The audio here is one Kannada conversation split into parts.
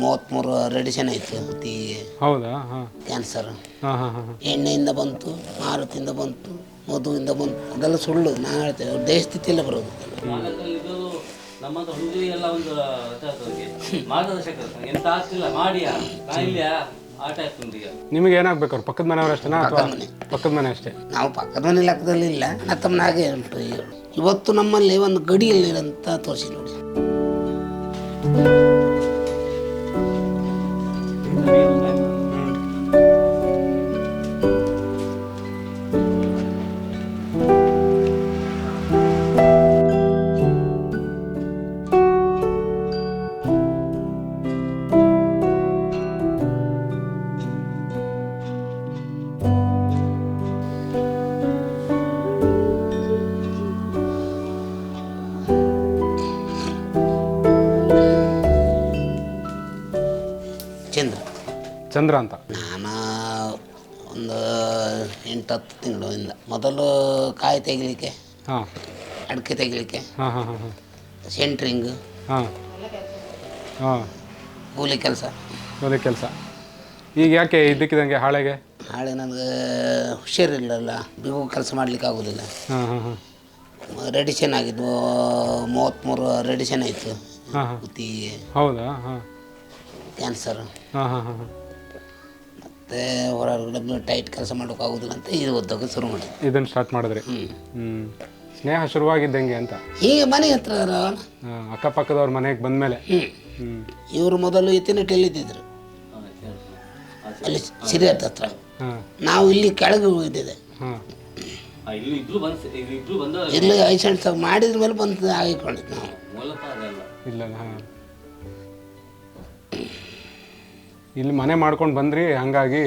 ಮೂವತ್ತ್ಮೂರು ರೆಡಿಷನ್ ಆಯಿತು ಮತ್ತೆ ಹೌದಾ? ಹಾಂ. ಕ್ಯಾನ್ಸರ್ ಹಾಂ ಹಾಂ ಹಾಂ ಎಣ್ಣೆಯಿಂದ ಬಂತು ಮಾರುತಿಯಿಂದ ಬಂತು ಮಧುವಿಂದ ಬಂತು ಅದೆಲ್ಲ ಸುಳ್ಳು ನಾನು ಹೇಳ್ತೇವೆ ದೇಶ ಸ್ಥಿತಿಯಲ್ಲೇ ಬರೋದು. ನಿಮಗೆ ಏನಾಗ್ಬೇಕು ಪಕ್ಕದ ಮನೆಯವ್ರು ಅಷ್ಟೇ ಅಥವಾ ಮನೆ. ಪಕ್ಕದ ಮನೆ ಅಷ್ಟೇ? ನಾವು ಪಕ್ಕದ ಮನೆ ಲೆಕ್ಕದಲ್ಲಿ ಇಲ್ಲ. ಅಣ್ಣ ತಮ್ಮನಾಗೆ ಉಂಟು. ಇವತ್ತು ನಮ್ಮಲ್ಲಿ ಒಂದು ಗಡಿಯಲ್ಲಿರಂತ ತೋರಿಸಿ ನೋಡಿ. ಚಂದ್ರ ಅಂತ. ನಾನು ಒಂದು ಎಂಟು ಹತ್ತು ತಿಂಗಳಿಂದ ಮೊದಲು ಕಾಯಿ ತೆಗಿಲಿಕ್ಕೆ ಹಾಂ. ಅಡಿಕೆ ತೆಗಿಲಿಕ್ಕೆ ಹಾಂ ಹಾಂ ಹಾಂ ಸೆಂಟ್ರಿಂಗ್ ಹಾಂ. ಹಾಂ. ಕೂಲಿ ಕೆಲಸ. ಕೂಲಿ ಕೆಲಸ. ಈಗ ಯಾಕೆ ಇದ್ದಕ್ಕಿದಂಗೆ ಹಾಳೆಗೆ? ನಾಳೆ ನನಗೆ ಹುಷಾರಿಲ್ಲಲ್ಲ ಬಿಗು ಕೆಲಸ ಮಾಡಲಿಕ್ಕೆ ಆಗೋದಿಲ್ಲ. ಹಾಂ ಹಾಂ ಹಾಂ. ರೆಡಿಷನ್ ಆಗಿದ್ವು ಮೂವತ್ತ್ಮೂರು ರೆಡಿಷನ್ ಆಯಿತು. ಹಾಂ ಹಾಂ. ಕುತ್ತಿಗೆ ಹೌದಾ? ಹಾಂ. ಕ್ಯಾನ್ಸರ್. ಹಾಂ ಹಾಂ ಹಾಂ ಹಾಂ. ಮತ್ತು ಹೊರಗಡೆ ಟೈಟ್ ಕೆಲಸ ಮಾಡೋಕ್ಕಾಗೋದಿಲ್ಲ ಅಂತ ಇದು ಓದೋಕೆ ಶುರು ಮಾಡಿದೆ. ಇದನ್ನು ಸ್ಟಾರ್ಟ್ ಮಾಡಿದ್ರಿ? ಸ್ನೇಹ ಶುರುವಾಗಿದ್ದಂಗೆ ಅಂತ? ಹೀಗೆ ಮನೆ ಹತ್ರ. ಅಕ್ಕಪಕ್ಕದವ್ರ ಮನೆಗೆ ಬಂದಮೇಲೆ? ಹ್ಞೂ ಹ್ಞೂ ಇವರು ಮೊದಲು ಇತ್ತಿನಟ್ಟಿಯಲ್ಲಿ ಇದ್ದಿದ್ರು ಅಲ್ಲಿ ಸಿರಿಯತ್ ಹತ್ರ. ನಾವು ಇಲ್ಲಿ ಕೆಳಗೆ ಹೋಗಿದ್ದೆ ಹಾಂ. ಇಲ್ಲಿ ಐಸೆಂಟ್ಸ್ ಮಾಡಿದ ಮೇಲೆ ಬಂದು ಆಗಿಕೊಂಡಿದ್ದು ನಾವು. ಇಲ್ಲ ಹಾಂ. ಇಲ್ಲ ಇಲ್ಲಿ ಮನೆ ಮಾಡ್ಕೊಂಡು ಬಂದ್ರಿ ಹಂಗಾಗಿ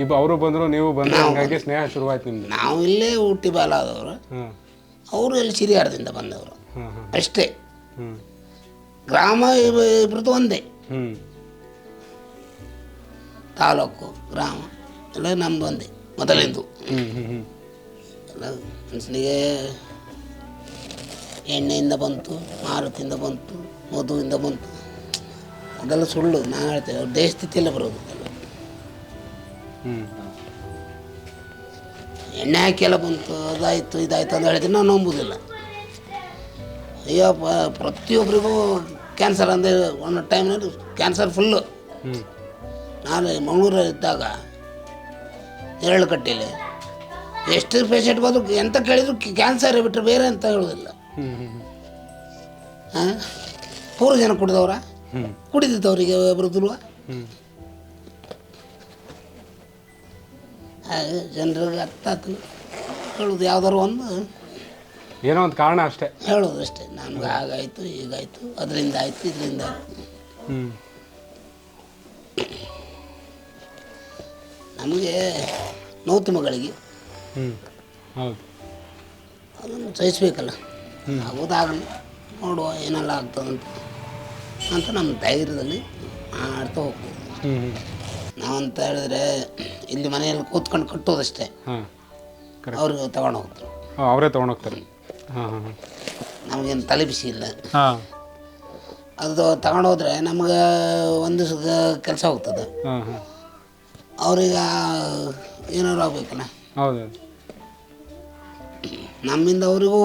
ಇಬ್ಬ ಅವರು ಬಂದರು ನೀವು ಬಂದ್ರಿ ಹಂಗಾಗಿ ಸ್ನೇಹ ಶುರುವಾಯ್ತು ನಿಮ್ದು. ನಾವು ಇಲ್ಲೇ ಹುಟ್ಟಿ ಬಾಲ ಆದವರು. ಅವರು ಇಲ್ಲಿ ಸಿರಿಯಾರದಿಂದ ಬಂದವರು. ಅಷ್ಟೇ. ಗ್ರಾಮ ಇಬ್ಬರದ್ದು ಒಂದೇ. ತಾಲೂಕು ಗ್ರಾಮ ಎಲ್ಲ ನಮ್ದು ಒಂದೇ ಮೊದಲಿಂದು. ಎಲ್ಲ ಮನುಷ್ಯನಿಗೆ ಎಣ್ಣೆಯಿಂದ ಬಂತು ಮಾರುತಿಯಿಂದ ಬಂತು ಮಧುವಿಂದ ಬಂತು. ಅದೆಲ್ಲ ಸುಳ್ಳು. ನಾನು ಹೇಳ್ತೇವೆ ದೇಶ ಸ್ಥಿತಿಯಲ್ಲೇ ಬರೋದು ಎಣ್ಣೆ ಹಾಕಿ ಎಲ್ಲ ಬಂತು ಅದಾಯಿತು ಇದಾಯ್ತು ಅಂತ ಹೇಳಿದ್ರೆ ನಾವು ನಂಬುದಿಲ್ಲ. ಅಯ್ಯೋ ಪ್ರತಿಯೊಬ್ಬರಿಗೂ ಕ್ಯಾನ್ಸರ್ ಅಂದರೆ ಒಂದು ಟೈಮ್ನಲ್ಲಿ ಕ್ಯಾನ್ಸರ್ ಫುಲ್ಲು ನಾನು ಮಂಗಳೂರಲ್ಲಿ ಇದ್ದಾಗ ಎರಡು ಕಟ್ಟಿಲಿ. ಎಷ್ಟು ಪೇಷಂಟ್ ಬಂದು ಎಂತ ಕೇಳಿದ್ರು ಕ್ಯಾನ್ಸರ್ ಬಿಟ್ಟರೆ ಬೇರೆ ಅಂತ ಹೇಳೋದಿಲ್ಲ. ಹಾಂ ಮೂರು ಜನ ಕುಡಿದವ್ರ? ಕುಡಿದಿದ್ದವರಿಗೆ ಬರುದಿಲ್ವ ಜನರಿಗೆ ಅರ್ಥ ಆಗ್ತದೆ. ಹೇಳೋದು ಯಾವ್ದಾರು ಒಂದು ಏನೋ ಒಂದು ಕಾರಣ ಅಷ್ಟೇ. ಹೇಳೋದು ಅಷ್ಟೇ. ನಮ್ಗೆ ಹಾಗಾಯಿತು ಹೀಗಾಯಿತು ಅದರಿಂದ ಆಯ್ತು ಇದರಿಂದ ಆಯ್ತು. ನಮಗೆ ನೋತು ಮಗಳಿಗೆ. ಹೌದು. ಅದನ್ನು ಸಹಿಸ್ಬೇಕಲ್ಲ. ಆಗೋದಾಗಲಿ ನೋಡುವ ಏನೆಲ್ಲ ಆಗ್ತದಂತ. ಅಂತ ನಮ್ಮ ಧೈರ್ಯದಲ್ಲಿ ಆಡ್ತಾ ಹೋಗ್ತೀವಿ ನಾವಂತ ಹೇಳಿದ್ರೆ ಇಲ್ಲಿ ಮನೆಯಲ್ಲಿ ಕೂತ್ಕೊಂಡು ಕಟ್ಟೋದಷ್ಟೇ. ಅವ್ರಿಗೆ ತಗೊಂಡು ಹೋಗ್ತಾರೆ. ಅವರೇ ತಗೊಂಡು ಹೋಗ್ತಾರೆ. ನಮಗೇನು ತಲೆ ಬಿಸಿ ಇಲ್ಲ ಅದು ತಗೊಂಡು ಹೋದ್ರೆ ನಮ್ಗೆ ಒಂದು ಕೆಲಸ ಹೋಗ್ತದೆ. ಅವ್ರಿಗೆ ಏನಾದ್ರು ಆಗ್ಬೇಕಲ್ಲ. ಹೌದು. ನಮ್ಮಿಂದ ಅವರಿಗೂ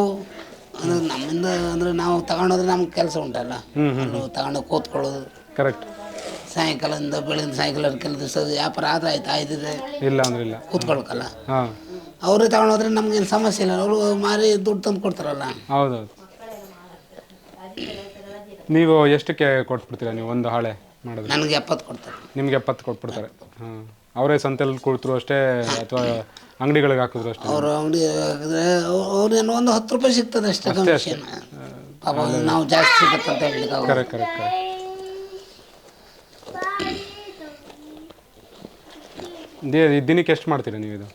ಅಂದ್ರೆ ನಮ್ಮಿಂದ ಅಂದ್ರೆ ನಾವು ತಗೊಂಡೋದ್ರೆ ನಮ್ಗೆ ಕೆಲಸ ಉಂಟಲ್ಲ. ಅಲ್ಲಿ ತಗೊಂಡು ಕೂತ್ಕೊಳ್ಳೋದು. ಕರೆಕ್ಟ್ ಸಾಯಂಕಾಲದಿಂದ ಬೆಳಗಿನ ಸಾಯಂಕಾಲ ಕೆಲಸ ದಿವಸ ವ್ಯಾಪಾರ ಆದ್ರೆ ಆಯ್ತು ಆಯ್ತಿದೆ. ಇಲ್ಲ ಅಂದ್ರೆ ಇಲ್ಲ. ಕೂತ್ಕೊಳ್ಕಲ್ಲ ಹಾಂ. ಅವರೇ ತಗೊಂಡೋದ್ರೆ ನಮ್ಗೇನು ಸಮಸ್ಯೆ ಇಲ್ಲ. ಅವರು ಮಾರಿ ದುಡ್ಡು ತಂದು ಕೊಡ್ತಾರಲ್ಲ. ಹೌದೌದು. ನೀವು ಎಷ್ಟಕ್ಕೆ ಕೊಟ್ಬಿಡ್ತೀರಾ ನೀವು ಒಂದು ಹಾಳೆ ಮಾಡೋದು ನನಗೆ ಎಪ್ಪತ್ತು ಕೊಡ್ತಾರೆ. ನಿಮ್ಗೆ ಎಪ್ಪತ್ತು ಕೊಟ್ಬಿಡ್ತಾರೆ. ಹಾಂ. ಅವರೇ ಸಂತೆಲಿ ಕೊಡ್ತರು ಅಷ್ಟೇ ಅಥವಾ ಅಂಗಡಿಗಳಿಗೆ ಹಾಕಿದ್ರು ಅಷ್ಟೇ? ಅವರು ಅಂಗಡಿ ಹಾಕಿದ್ರೆ ಅವ್ರೇನು ಒಂದು ಹತ್ತು ರೂಪಾಯಿ ಸಿಗ್ತದೆ ಅಷ್ಟೇ ಕಮಿಷನ್ ಪಾಪ ನಾವು ಜಾಸ್ತಿ ಸಿಗುತ್ತೆ ಅಂತ ಆಗೋದಿಲ್ಲ. ಕರೆಕ್ಟ್ ಕರೆಕ್ಟ್ ದೇ- ದಿನಕ್ಕೆ ಎಷ್ಟು ಮಾಡ್ತೀರಾ ನೀವು ಇದು?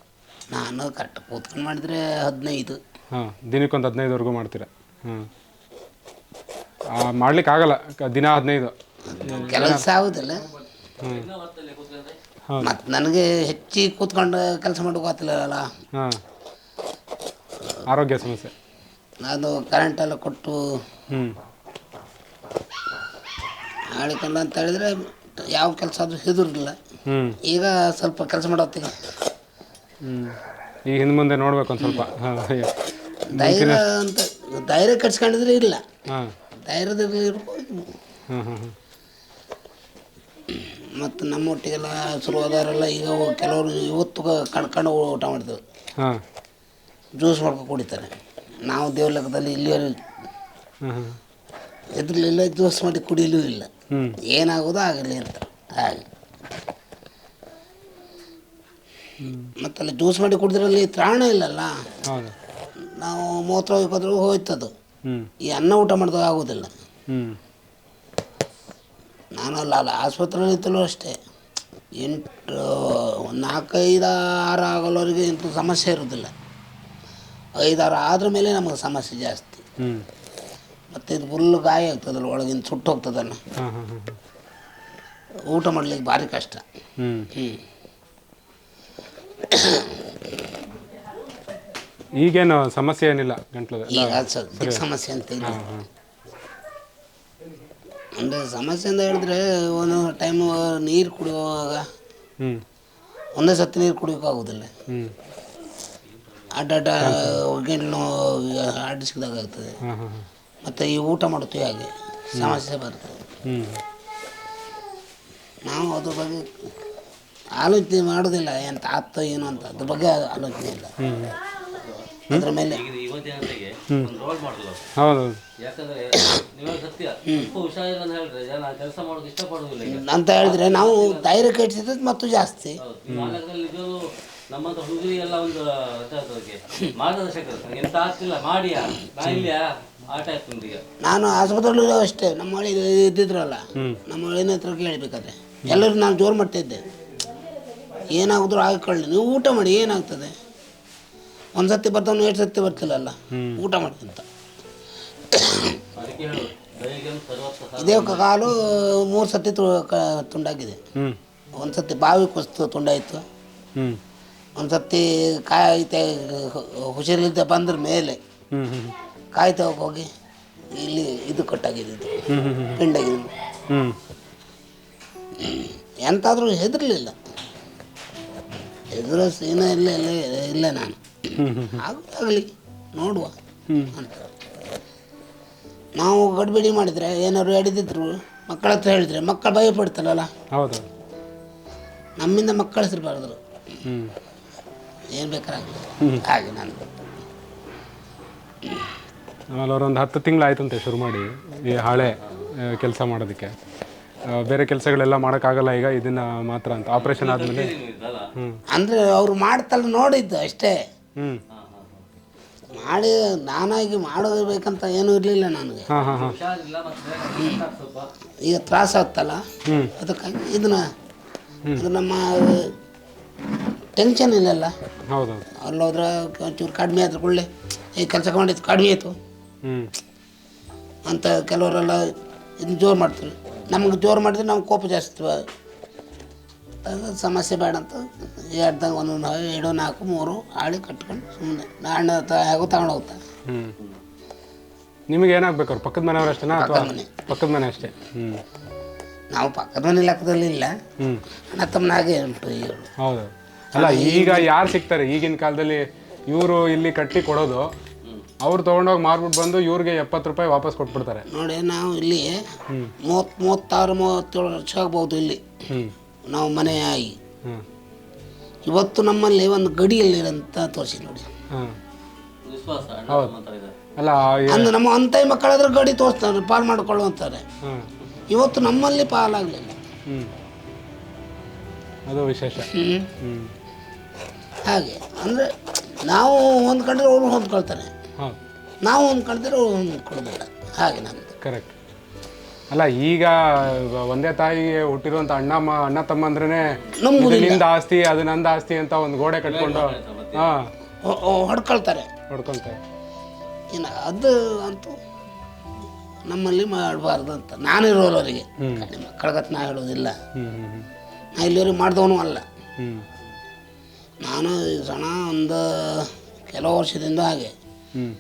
ನಾನು ಕರೆಕ್ಟ್ ಕೂತ್ಕೊಂಡು ಮಾಡಿದ್ರೆ ಹದಿನೈದು. ಹಾಂ ದಿನಕ್ಕೊಂದು ಹದಿನೈದುವರೆಗೂ ಮಾಡ್ತೀರಾ? ಹಾಂ. ಮಾಡ್ಲಿಕ್ಕೆ ಆಗಲ್ಲ ಕ- ದಿನ ಹದಿನೈದು. ಕೆಲಸ ಆಗುದಿಲ್ಲ. ಮತ್ತು ನನಗೆ ಹೆಚ್ಚಿ ಕೂತ್ಕೊಂಡು ಕೆಲಸ ಮಾಡೋಕ್ಕಾಗ್ತಿಲ್ಲಲ್ಲ ಹಾಂ. ಆರೋಗ್ಯ ಸಮಸ್ಯೆ. ಅದು ಕರೆಂಟ್ ಎಲ್ಲ ಕೊಟ್ಟು ಹ್ಞೂ ಆಳಿಕೊಂಡ ಅಂತ ಹೇಳಿದ್ರೆ ಯಾವ ಕೆಲಸ ಆದರೂ ಹೆದರಿಲ್ಲ ಹ್ಞೂ ಈಗ ಸ್ವಲ್ಪ ಕೆಲಸ ಮಾಡೋತ್ತಿಗೆ. ಹ್ಞೂ ಈಗ ಹಿಂದೆ ಮುಂದೆ ನೋಡ್ಬೇಕು ಒಂದು ಸ್ವಲ್ಪ. ಧೈರ್ಯ ಅಂತ ಧೈರ್ಯ ಕಟ್ಸ್ಕೊಂಡಿದ್ರೆ ಇಲ್ಲ. ಹಾಂ. ಧೈರ್ಯದಲ್ಲಿ ಇರ್ಬೋದು. ಹಾಂ ಹಾಂ ಹಾಂ ಮತ್ತು ನಮ್ಮೊಟ್ಟಿಗೆಲ್ಲ ಶುರುವಾದವರೆಲ್ಲ ಈಗ ಹೋಗ್- ಕೆಲವರು ಇವತ್ತು ಕಡ್ಕೊಂಡು ಊಟ ಮಾಡ್ತೇವೆ. ಹಾಂ. ಜ್ಯೂಸ್ ಮಾಡ್ಕೊ ಕುಡಿತಾರೆ. ನಾವು ದೇವ್ರ ಲೆಕ್ಕದಲ್ಲಿ ಇಲ್ಲಿ ಹಾಂ ಹಾಂ ಎದುರಲಿಲ್ಲ ಜ್ಯೂಸ್ ಮಾಡಿ ಕುಡಿಯಲೂ ಇಲ್ಲ. ಹ್ಞೂ ಏನಾಗೋದು ಆಗಲಿ ಅಂತ. ಹಾಗೆ. ಮತ್ತಲ್ಲಿ ಜ್ಯೂಸ್ ಮಾಡಿ ಕುಡಿದ್ರಲ್ಲಿ ತ್ರಾಣ ಇಲ್ಲಲ್ಲ? ಹೌದು. ನಾವು ಮೂತ್ರ ಹೋಯ್ಕೋದ್ರೂ ಹೋಯ್ತದು. ಹ್ಞೂ ಈ ಅನ್ನ ಊಟ ಮಾಡಿದಾಗ ಆಗೋದಿಲ್ಲ. ಹ್ಞೂ ನಾನು ಅಲ್ಲ ಅಲ್ಲ ಆಸ್ಪತ್ರೆಯಲ್ಲಿ ಇತ್ತಲೂ ಅಷ್ಟೇ. ಎಂಟು ಒಂದು ನಾಲ್ಕೈದು ಆರು ಆಗಲೋರಿಗೆ ಇಂಥ ಸಮಸ್ಯೆ ಇರೋದಿಲ್ಲ ಐದಾರು ಆದ್ರ ಮೇಲೆ ನಮಗೆ ಸಮಸ್ಯೆ ಜಾಸ್ತಿ. ಮತ್ತು ಇದು ಫುಲ್ ಗಾಯ ಆಗ್ತದಲ್ಲ ಒಳಗಿಂದ ಸುಟ್ಟು ಹೋಗ್ತದಲ್ಲ. ಊಟ ಮಾಡ್ಲಿಕ್ಕೆ ಭಾರಿ ಕಷ್ಟ. ಹ್ಞೂ ಈಗೇನು ಸಮಸ್ಯೆ ಏನಿಲ್ಲ ಗಂಟ್ಲು ಈಗ ಸದ್ಯಕ್ಕೆ ಸಮಸ್ಯೆ ಅಂತ ಇಲ್ಲ. ಅಂದರೆ ಸಮಸ್ಯೆ ಅಂತ ಹೇಳಿದ್ರೆ ಒಂದು ಟೈಮು ನೀರು ಕುಡಿಯುವಾಗ ಹ್ಞೂ ಒಂದೇ ಸತಿ ನೀರು ಕುಡಿಯೋಕ್ಕಾಗೋದಿಲ್ಲ. ಹ್ಞೂ ಅಡ್ಡಾಡ ಗಂಟ್ಲು ಆಡಿಸಿದಾಗ ಆಗ್ತದೆ ಹಾಂ ಹಾಂ ಹಾಂ. ಮತ್ತು ಈ ಊಟ ಮಾಡ್ತೀವಿ ಹಾಗೆ. ಸಮಸ್ಯೆ ಬರ್ತದೆ. ಹ್ಞೂ ನಾವು ಅದ್ರ ಬಗ್ಗೆ ಆಲೋಚನೆ ಮಾಡೋದಿಲ್ಲ ಎಂತ ಆಗ್ತೋ ಏನು ಅಂತ. ಅದ್ರ ಬಗ್ಗೆ ಆಲೋಚನೆ ಇಲ್ಲ. ಹ್ಞೂ ಅದ್ರ ಮೇಲೆ ಜನತೆಗೆ ಒಂದು ರೋಲ್ ಮಾಡಲ್ಲ ಹೌದು. ಯಾಕಂದ್ರೆ ನೀವೇ ಸತ್ಯ. ಸ್ವಲ್ಪ ಹುಷಾರಿಲ್ಲ ಅಂತ ಹೇಳಿದ್ರೆ ಜನ ಕೆಲಸ ಮಾಡೋದು ಇಷ್ಟಪಡೋದಿಲ್ಲ ಈಗ. ಅಂತ ಹೇಳಿದ್ರೆ ನಾವು ಧೈರ್ಯ ಕೆಟ್ಟಿದ್ದು ಮತ್ತು ಜಾಸ್ತಿ. ಹೌದು. ಈ ನಾಲ್ಕರಲ್ಲಿ ಎಲ್ಲ ನಮ್ಮಂತ ಹುಡುಗರಿಗೆಲ್ಲ ಒಂದು ಅದಕ್ಕೆ ಮಾರ್ಗದರ್ಶಕರು. ಎಂತ ಆಗ್ತಿಲ್ಲ. ಮಾಡಿಯಾ? ನಾ ಇಲ್ಲಿಯಾ? ಆಟ ಆಗ್ತುಂಟು ಈಗ. ನಾನು ಆಸ್ಪತ್ರೆಯಲ್ಲೂ ಅಷ್ಟೇ. ನಮ್ಮ ಹಳ್ಳಿ ಇದ್ದಿದ್ರಲ್ಲ. ನಮ್ಮ ಹಳ್ಳಿನ ಹತ್ರ ಕೇಳಬೇಕಾದ್ರೆ. ಎಲ್ಲರೂ ನಾನು ಜೋರು ಮಾಡ್ತಿದ್ದೆ ಏನಾಗಿದ್ರು ಹಾಕೊಳ್ಳಿ ನೀವು ಊಟ ಮಾಡಿ ಏನಾಗ್ತದೆ? ಒಂದು ಸತಿ ಬರ್ತಾನೆ ಎರಡು ಸತಿ ಬರ್ತಿಲ್ಲಲ್ಲ. ಊಟ ಮಾಡ್ತಂತ. ಇದೇ ಕಾಲು ಮೂರು ಸತಿ ತು ತುಂಡಾಗಿದೆ. ಹ್ಞೂ ಒಂದು ಸತಿ ಬಾವಿ ಕುಸ್ತು ತುಂಡಾಯಿತು. ಹ್ಞೂ ಒಂದು ಸತಿ ಕಾಯ್ತೆ ಹುಷಾರಿಲ್ಲದೆ ಬಂದ್ರ ಮೇಲೆ ಹ್ಞೂ ಹ್ಞೂ ಕಾಯ್ತಾ ಹೋಗಿ ಇಲ್ಲಿ ಇದು ಕಟ್ಟಾಗಿದೆ ಇದು. ಪಿಂಡಾಗಿದೆ. ಎಂತಾದರೂ ಹೆದರಲಿಲ್ಲ. ಹೆದರೋ ಸೀನ ಇಲ್ಲ ಇಲ್ಲ ಇಲ್ಲ ನಾನು. ಆಗಲಿ ನೋಡುವ ಅಂತ. ನಾವು ಗಡ್ಬಿಡಿ ಮಾಡಿದರೆ ಏನಾದ್ರು ಹಿಡಿದಿದ್ರು ಮಕ್ಕಳ ಹತ್ರ ಹೇಳಿದ್ರೆ ಮಕ್ಕಳು ಭಯ ಪಡ್ತಾರಲ್ಲ. ಹೌದು. ನಮ್ಮಿಂದ ಮಕ್ಕಳು ಹೆಸರು ಹ್ಞೂ ಏನು ಬೇಕಾರಾಗಲಿ ಹಾಗೆ ನಾನು. ಆಮೇಲೆ ಅವರೊಂದು ಹತ್ತು ತಿಂಗಳಾಯ್ತಂತೆ ಶುರು ಮಾಡಿ ಈ ಹಾಳೆ ಕೆಲಸ ಮಾಡೋದಕ್ಕೆ. ಬೇರೆ ಕೆಲಸಗಳೆಲ್ಲ ಮಾಡೋಕ್ಕಾಗಲ್ಲ ಈಗ ಇದನ್ನ ಮಾತ್ರ ಅಂತ. ಆಪರೇಷನ್ ಆದಮೇಲೆ? ಅಂದರೆ ಅವ್ರು ಮಾಡ್ತಲ್ಲ ನೋಡಿದ್ದು ಅಷ್ಟೇ. ಮಾಡಿ ನಾನಾಗಿ ಮಾಡೋಬೇಕಂತ ಏನೂ ಇರಲಿಲ್ಲ ನನಗೆ. ಈಗ ತ್ರಾಸ ಆಗ್ತಲ್ಲ ಅದಕ್ಕಾಗಿ ಇದನ್ನ ಅದು ನಮ್ಮ ಟೆನ್ಷನ್ ಇಲ್ಲಲ್ಲ. ಅಲ್ಲಿ ಅಲ್ಲೋದ್ರೆ ಒಂಚೂರು ಕಡಿಮೆ ಆದ್ರೆ ಒಳ್ಳೆ ಈ ಕೆಲಸ ಮಾಡಿದ್ದು ಕಡಿಮೆ ಆಯಿತು. ಅಂತ ಕೆಲವರೆಲ್ಲ ಇದನ್ನ ಜೋರು ಮಾಡ್ತಾರೆ. ನಮ್ಗೆ ಜೋರು ಮಾಡಿದ್ರೆ ನಮ್ಗೆ ಕೋಪ ಜಾಸ್ತಿ ಸಮಸ್ಯೆ ಬೇಡ ಅಂತ. ಎರಡ್ದಾಗ ಒಂದೊಂದು ಎರಡು ನಾಲ್ಕು ಮೂರು ಆಳಿ ಕಟ್ಕೊಂಡು ಸುಮ್ಮನೆ ನಾಣ್ಣ ಹೇಗೋ ತಗೊಂಡು ಹೋಗ್ತಾರೆ ನಿಮಗೆ ಏನಾಗ್ಬೇಕು ಪಕ್ಕದ ಮನೆಯವ್ರು ಅಷ್ಟೇನಾ ಅಥವಾ ಮನೆ. ಪಕ್ಕದ ಮನೆ ಅಷ್ಟೇ? ಹ್ಞೂ ನಾವು ಪಕ್ಕದ ಮನೆ ಲೆಕ್ಕದಲ್ಲಿ ಇಲ್ಲ. ಹ್ಞೂ ಅಣ್ಣ ತಮ್ಮನಾಗೆ ಉಂಟು ಈಗ ಹೌದು. ಅಲ್ಲ ಈಗ ಯಾರು ಸಿಗ್ತಾರೆ? ಈಗಿನ ಕಾಲದಲ್ಲಿ ಇವರು ಇಲ್ಲಿ ಕಟ್ಟಿ ಕೊಡೋದು. ಅವ್ರು ತೊಗೊಂಡೋಗಿ ಮಾರ್ಬಿಟ್ಟು ಬಂದು ಇವ್ರಿಗೆ ಎಪ್ಪತ್ತು ರೂಪಾಯಿ ವಾಪಸ್ ಕೊಟ್ಬಿಡ್ತಾರೆ. ನೋಡಿ ನಾವು ಇಲ್ಲಿ ಮೂವತ್ತು ಮೂವತ್ತಾರು ಮೂವತ್ತೇಳು ವರ್ಷ ಆಗ್ಬೋದು ಇಲ್ಲಿ. ಹ್ಞೂ ನಾವು ಮನೆ ಆಗಿ ಇವತ್ತು ನಮ್ಮಲ್ಲಿ ಒಂದು ಗಡಿಯಲ್ಲಿರಂತ ತೋರಿಸಿ ನೋಡಿ. ಅಲ್ಲ ಅಂದ್ರೆ ನಮ್ಮ ಅಂತಾಯಿ ಮಕ್ಕಳಾದ್ರೆ ಗಡಿ ತೋರಿಸ್ತಾರೆ ಪಾಲ್ ಮಾಡ್ಕೊಳ್ಳುವಂತಾರೆ ಹಾಂ ಇವತ್ತು ನಮ್ಮಲ್ಲಿ ಪಾಲಾಗಲಿಲ್ಲ. ಹ್ಞೂ ಅದು ವಿಶೇಷ. ಹ್ಞೂ ಹ್ಞೂ ಹಾಗೆ ಅಂದರೆ ನಾವು ಹೊಂದ್ಕೊಂಡ್ರೆ ಅವ್ರು ಹೊಂದ್ಕೊಳ್ತಾರೆ. ಹೌದು. ನಾವು ಹೊಂದ್ಕೊಂಡ್ರೆ ಅವ್ರು ಹೊಂದ್ಕೊಳ್ಬೇಡ. ಹಾಗೆ ನಮ್ಮದು ಕರೆಕ್ಟ್ ಅಲ್ಲ ಈಗ ಒಂದೇ ತಾಯಿಗೆ ಹುಟ್ಟಿರುವಂತ ಅಣ್ಣ ಮ ಅಣ್ಣ ತಮ್ಮ ಅಂದ್ರೆ ನಿಂದ. ಆಸ್ತಿ ಅದು ನಂದ ಆಸ್ತಿ ಅಂತ ಒಂದು ಗೋಡೆ ಕಟ್ಕೊಂಡು ಹಾ. ಹೊಡ್ಕೊಳ್ತಾರೆ. ಹೊಡ್ಕೊಂತಾರೆ ಇನ್ನು ಅದು ಅಂತೂ ನಮ್ಮಲ್ಲಿ ಮಾಡಬಾರ್ದು ಅಂತ. ನಾನು ಇರೋರವರಿಗೆ ನಿಮ್ಮ ಮಕ್ಕಳಿಗತ್ ನಾ ಹೇಳೋದಿಲ್ಲ. ಹ್ಮ್ ಹ್ಮ್ ನಾ ಇಲ್ಲಿವರೆಗೆ ಮಾಡಿದವನು ಅಲ್ಲ. ಹ್ಮ್. ನಾನು ಈ ಸಣ ಒಂದು ಕೆಲವು ವರ್ಷದಿಂದ ಹಾಗೆ. ಹ್ಮ್.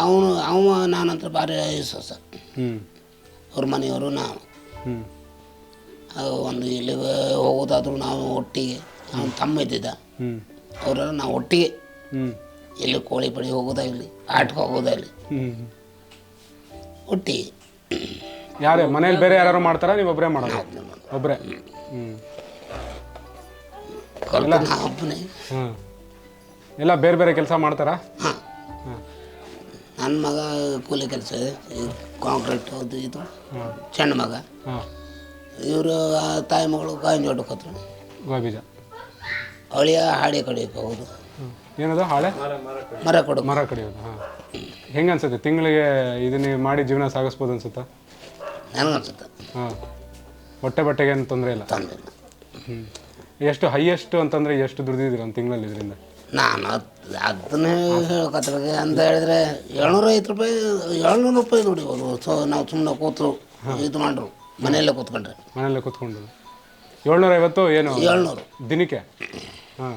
ಅವನು ಅವ ನಾನಂತರ ಭಾರಿ ಸರ್ ಹ್ಮ್. ಅವ್ರ ಮನೆಯವರು ನಾವು ಒಂದು ಇಲ್ಲಿ ಹೋಗೋದಾದ್ರೂ ನಾವು ಒಟ್ಟಿಗೆ ನಮ್ಮ ತಮ್ಮ ಇದ್ದಿದ್ದ. ಅವರೆಲ್ಲ ನಾವು ಒಟ್ಟಿಗೆ. ಎಲ್ಲಿ ಕೋಳಿ ಪಡಿ ಹೋಗೋದಾಗಲಿ ಆಟಕ್ಕೆ ಹೋಗೋದಾಗಲಿ ಒಟ್ಟಿಗೆ. ಯಾರೇ ಮನೇಲಿ ಬೇರೆ ಯಾರು ಮಾಡ್ತಾರಾ? ನೀವು ಒಬ್ಬರೇ ಮಾಡೋದು? ಒಬ್ಬರೇ ಎಲ್ಲ ಬೇರೆ ಬೇರೆ ಕೆಲಸ ಮಾಡ್ತಾರಾ? ಹಾಂ. ಹಾಂ. ನನ್ನ ಮಗ ಕೂಲಿ ಕೆಲಸ ಕಾಂಕ್ರೀಟ್ ಅದು ಇದು. ಸಣ್ಣ ಮಗ. ಇವರು ಇವರು ತಾಯಿ ಮಗಳು ಗಾಂಜಿ ಹೊಡ್ಕೋತಾರೆ ಗೋಬೀಜ. ಬೀಜ ಅವಳಿಯ ಹಾಡಿ ಕಡಿಯಕ್ಕೆ ಹೋಗೋದು. ಏನದು ಹಾಳೆ? ಮರ ಕೊಡು. ಮರ ಕಡಿಯೋದು ಹಾಂ. ಹೆಂಗೆ ಅನ್ಸುತ್ತೆ? ತಿಂಗಳಿಗೆ ಇದನ್ನ ಮಾಡಿ ಜೀವನ ಸಾಗಿಸ್ಬೋದು ಅನ್ಸುತ್ತಾ? ನನಗನ್ಸುತ್ತೆ ಹಾಂ. ಹೊಟ್ಟೆ ಬಟ್ಟೆಗೆ ಏನು ತೊಂದರೆ ಇಲ್ಲ? ತೊಂದರೆ ಇಲ್ಲ. ಹ್ಞೂ ಎಷ್ಟು ಹೈಯೆಸ್ಟ್ ಅಂತಂದರೆ ಎಷ್ಟು ದುಡ್ದಿದ್ದೀರ ಒಂದು ತಿಂಗಳಲ್ಲಿ ಇದರಿಂದ? ನಾನು ಅದನ್ನ ಅದನ್ನೇ ಹೇಳ್ಕೊತಾರೆ ಅಂತ ಹೇಳಿದ್ರೆ ಏಳ್ನೂರ ಐವತ್ತು ರೂಪಾಯಿ ಏಳ್ನೂರು ರೂಪಾಯಿ ದುಡಿಬೋದು ಸೊ ನಾವು ಸುಮ್ಮನೆ ಕೂತು ಇದು ಮಾಡ್ರು ಮನೆಯಲ್ಲೇ ಕೂತ್ಕೊಂಡ್ರೆ. ಮನೆಯಲ್ಲೇ ಕೂತ್ಕೊಂಡು ಏಳ್ನೂರ ಐವತ್ತು ಏನು? ಏಳ್ನೂರು. ದಿನಕ್ಕೆ? ಹಾಂ.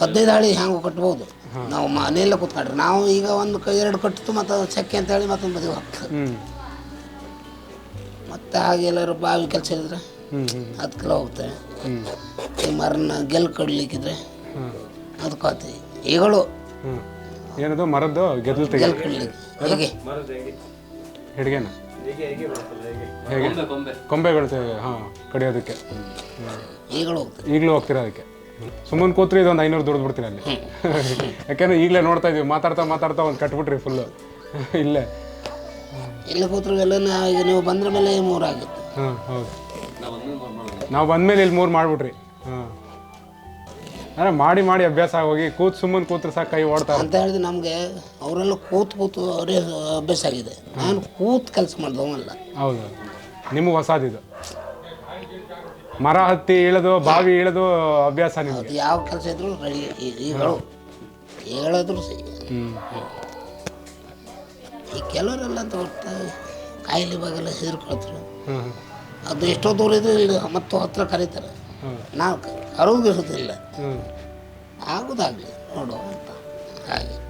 ಹದಿನೈದು ಹಾಳಿ ಹ್ಯಾಂಗೆ ಕಟ್ಬೋದು. ನಾವು ಮನೆಯಲ್ಲೇ ಕೂತ್ಕೊಂಡ್ರೆ. ನಾವು ಈಗ ಒಂದು ಕೈ ಎರಡು ಕಟ್ಟಿತು ಮತ್ತು ಚಕ್ಕೆ ಅಂತ ಹೇಳಿ ಮತ್ತೊಂದು ಮದುವೆ ಹೋಗ್ತದೆ ಹ್ಞೂ ಮತ್ತೆ ಹಾಗೆ ಎಲ್ಲರೂ ಬಾವಿ ಕೆಲಸ ಇದ್ರೆ ಹತ್ತು ಕಿಲೋ ಅದಕ್ಕೆಲ್ಲ ಹೋಗ್ತೇವೆ ಈ ಮರನ ಗೆಲ್ ಕಡ್ಲಿಕ್ಕಿದ್ರೆ ಹೋಗ್ತೀವಿ ಈಗಳು ಹ್ಞೂ ಏನದು? ಮರದ್ದು ಗೆದ್ದಲು ತೆಗೆದು ಹೇಗೆ? ಹಿಡ್ಗೆನ? ಹೇಗೆ ಕೊಂಬೆ ಕೊಂಬೆ ಕೊಂಬೆಗಳು ಹಾಂ ಕಡಿಯೋದಕ್ಕೆ. ಈಗಳು ಹೋಗ್ತೇವೆ ಈಗಲೂ ಹೋಗ್ತೀರಾ ಅದಕ್ಕೆ? ಸುಮ್ಮನೆ ಕೂತ್ರಿ ಇದೊಂದು ಐನೂರು ದುಡ್ದು ಬಿಡ್ತೀರ ಅಲ್ಲಿ? ಯಾಕೆಂದ್ರೆ ಈಗಲೇ ನೋಡ್ತಾ ಇದೀವಿ. ಮಾತಾಡ್ತಾ ಮಾತಾಡ್ತಾ ಒಂದು ಕಟ್ಬಿಟ್ರಿ ಫುಲ್ಲು ಇಲ್ಲೇ. ಇಲ್ಲಿ ಕೂತ್ರು ಎಲ್ಲ ನೀವು ಬಂದ್ರ ಮೇಲೆ ಮೂರು ಆಗಿತ್ತು ಹಾಂ ಹೌದು. ನಾವು ಬಂದ ಮೇಲೆ ನಾವು ಬಂದ್ಮೇಲೆ ಇಲ್ಲಿ ಮೂರು ಮಾಡ್ಬಿಟ್ರಿ. ಹಾಂ ಅಂದರೆ ಮಾಡಿ ಮಾಡಿ ಅಭ್ಯಾಸ ಆಗೋಗಿ ಕೂತ್ ಸುಮ್ಮನೆ ಕೂತ್ರೆ ಸಾಕು ಕೈ ಓಡ್ತಾರೆ ಅಂತ ಹೇಳಿದ್ರೆ ನಮಗೆ ಅವರೆಲ್ಲ ಕೂತು ಕೂತು ಅವರೇ ಅಭ್ಯಾಸ ಆಗಿದೆ. ನಾನು ಕೂತ್ ಕೆಲಸ ಮಾಡಿದವಲ್ಲ ಹೌದು. ನಿಮಗೆ ಹೊಸದಿದು ಮರ ಹತ್ತಿ ಇಳಿದು ಬಾವಿ ಇಳಿದು ಅಭ್ಯಾಸ ನಿಮಗೆ. ಯಾವ ಕೆಲಸ ಇದ್ರು ರೆಡಿ ಹೇಳು. ಹೇಳಿದ್ರು ಸರಿ. ಈ ಕೆಲವರೆಲ್ಲ ಅಂತ ಕಾಯಿಲೆ ಬಾಗೆಲ್ಲ ಹೆದರ್ಕೊಳ್ತಾರೆ. ಅದು ಎಷ್ಟೋ ದೂರ ಇದ್ರೆ ಮತ್ತೆ ಹತ್ರ ಕರೀತಾರೆ. ನಾವು ಹ್ಞೂ ಆಗೋದಾಗಲಿ ನೋಡುವ ಅಂತ. ಹಾಗೆ.